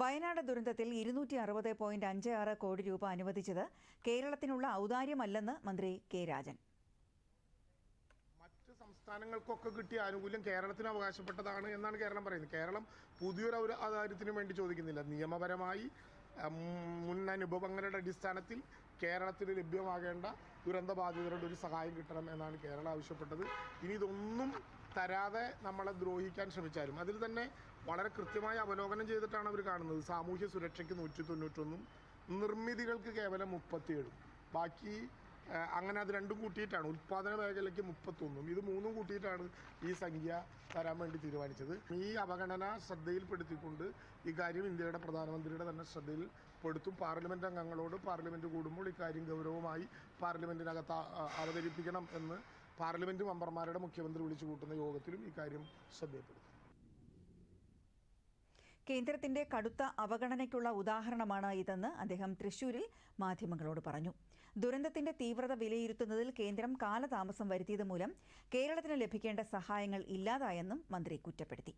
വയനാട് ദുരന്തത്തിൽ ഇരുന്നൂറ്റി അറുപത് പോയിന്റ് അഞ്ച് ആറ് കോടി രൂപ അനുവദിച്ചത് കേരളത്തിനുള്ള ഔദാര്യമല്ലെന്ന് മന്ത്രി കെ രാജൻ. മറ്റ് സംസ്ഥാനങ്ങൾക്കൊക്കെ കിട്ടിയ ആനുകൂല്യം കേരളത്തിന് അവകാശപ്പെട്ടതാണ് എന്നാണ് കേരളം പറയുന്നത്. കേരളം പുതിയൊരു ഔദാര്യത്തിന് വേണ്ടി ചോദിക്കുന്നില്ല. നിയമപരമായി മുൻ അനുഭവങ്ങളുടെ അടിസ്ഥാനത്തിൽ കേരളത്തിന് ലഭ്യമാകേണ്ട ദുരന്ത ബാധിതരുടെ ഒരു സഹായം കിട്ടണം എന്നാണ് കേരളം ആവശ്യപ്പെട്ടത്. ഇനി ഇതൊന്നും തരാതെ നമ്മളെ ദ്രോഹിക്കാൻ ശ്രമിച്ചാലും അതിൽ തന്നെ വളരെ കൃത്യമായി അവലോകനം ചെയ്തിട്ടാണ് അവർ കാണുന്നത്. സാമൂഹ്യ സുരക്ഷയ്ക്ക് നൂറ്റി തൊണ്ണൂറ്റൊന്നും നിർമ്മിതികൾക്ക് കേവലം മുപ്പത്തിയേഴും. ബാക്കി അങ്ങനെ അത് രണ്ടും കൂട്ടിയിട്ടാണ്. ഉൽപ്പാദന മേഖലയ്ക്ക് മുപ്പത്തൊന്നും. ഇത് മൂന്നും കൂട്ടിയിട്ടാണ് ഈ സംഖ്യ തരാൻ വേണ്ടി തീരുമാനിച്ചത്. ഈ അവഗണന ശ്രദ്ധയിൽപ്പെടുത്തിക്കൊണ്ട് ഇക്കാര്യം ഇന്ത്യയുടെ പ്രധാനമന്ത്രിയുടെ തന്നെ ശ്രദ്ധയിൽ പെടുത്തും പാർലമെന്റ് അംഗങ്ങളോട് പാർലമെന്റ് കൂടുമ്പോൾ ഇക്കാര്യം ഗൗരവമായി പാർലമെന്റിനകത്ത് അവതരിപ്പിക്കണം എന്ന് പാർലമെന്റ് മെമ്പർമാരുടെ മുഖ്യമന്ത്രി വിളിച്ചു കൂട്ടുന്ന യോഗത്തിലും ഇക്കാര്യം ശ്രദ്ധയിൽപ്പെടുത്തും. കേന്ദ്രത്തിന്റെ കടുത്ത അവഗണനയ്ക്കുള്ള ഉദാഹരണമാണ് ഇതെന്ന് അദ്ദേഹം തൃശൂരിൽ മാധ്യമങ്ങളോട് പറഞ്ഞു. ദുരന്തത്തിന്റെ തീവ്രത വിലയിരുത്തുന്നതിൽ കേന്ദ്രം കാലതാമസം വരുത്തിയത് മൂലം കേരളത്തിന് ലഭിക്കേണ്ട സഹായങ്ങൾ ഇല്ലാതായെന്നും മന്ത്രി കുറ്റപ്പെടുത്തി.